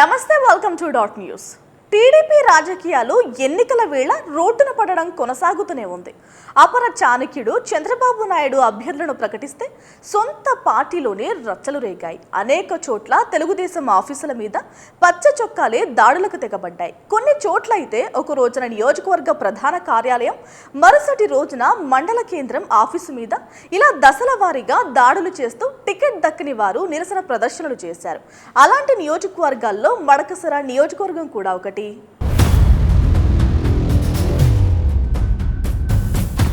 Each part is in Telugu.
నమస్తే welcome to dot news TDP రాజకీయాలు ఎన్నికల వేళ రోడ్డున పడడం కొనసాగుతూనే ఉంది. అపర చాణక్యుడు చంద్రబాబు నాయుడు అభ్యర్థులను ప్రకటిస్తే సొంత పార్టీలోనే రచ్చలు రేగాయి. అనేక చోట్ల తెలుగుదేశం ఆఫీసుల మీద పచ్చ చొక్కాలే దాడులకు తెగబడ్డాయి. కొన్ని చోట్ల అయితే ఒక రోజున నియోజకవర్గ ప్రధాన కార్యాలయం మరుసటి రోజున మండల కేంద్రం ఆఫీసు మీద ఇలా దశల వారీగా దాడులు చేస్తూ టికెట్ దక్కని వారు నిరసన ప్రదర్శనలు చేశారు. అలాంటి నియోజకవర్గాల్లో మడకసర నియోజకవర్గం కూడా ఒకటి.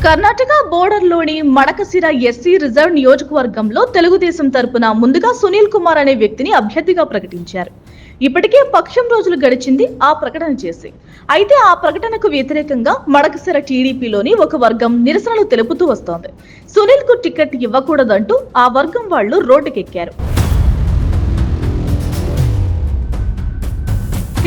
కర్ణాటక బోర్డర్లోని మడకసిర ఎస్సీ రిజర్వ్ నియోజకవర్గంలో తెలుగుదేశం తరపున ముందుగా సునీల్ కుమార్ అనే వ్యక్తిని అభ్యర్థిగా ప్రకటించారు. ఇప్పటికే పక్షం రోజులు గడిచింది ఆ ప్రకటన చేసి. అయితే ఆ ప్రకటనకు వ్యతిరేకంగా మడకసిర టీడీపీలోని ఒక వర్గం నిరసనలు తెలుపుతూ వస్తోంది. సునీల్కు టికెట్ ఇవ్వకూడదంటూ ఆ వర్గం వాళ్ళు రోడ్డుకెక్కారు.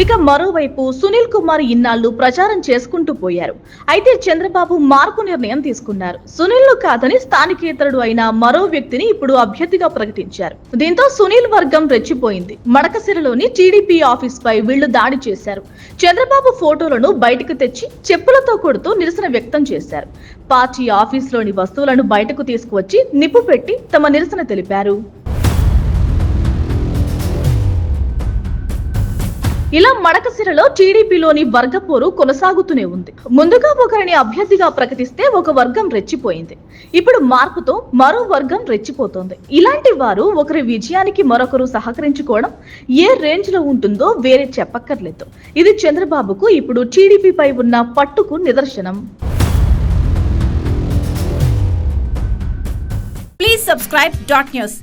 ఇక మరోవైపు సునీల్ కుమార్ ఇన్నాళ్ళు ప్రచారం చేసుకుంటూ పోయారు. అయితే చంద్రబాబు మార్పు నిర్ణయం తీసుకున్నారు. సునీల్ను కాదని స్థానికేతరుడు అయిన మరో వ్యక్తిని ఇప్పుడు అభ్యర్థిగా ప్రకటించారు. దీంతో సునీల్ వర్గం రెచ్చిపోయింది. మడకసిరలోని టీడీపీ ఆఫీస్ పై వీళ్ళు దాడి చేశారు. చంద్రబాబు ఫోటోలను బయటకు తెచ్చి చెప్పులతో కొడుతూ నిరసన వ్యక్తం చేశారు. పార్టీ ఆఫీసులోని వస్తువులను బయటకు తీసుకువచ్చి నిప్పు పెట్టి తమ నిరసన తెలిపారు. ఇలా మడకసిరలో టీడీపీలోని వర్గపోరు కొనసాగుతూనే ఉంది. ముందుగా ఒకరిని అభ్యర్థిగా ప్రకటిస్తే ఒక వర్గం రెచ్చిపోయింది. ఇప్పుడు మార్పుతో మరో వర్గం రెచ్చిపోతోంది. ఇలాంటి వారు ఒకరి విజయానికి మరొకరు సహకరించుకోవడం ఏ రేంజ్లో ఉంటుందో వేరే చెప్పక్కర్లేదు. ఇది చంద్రబాబుకు ఇప్పుడు టీడీపీపై ఉన్న పట్టుకు నిదర్శనం. Please subscribe dot news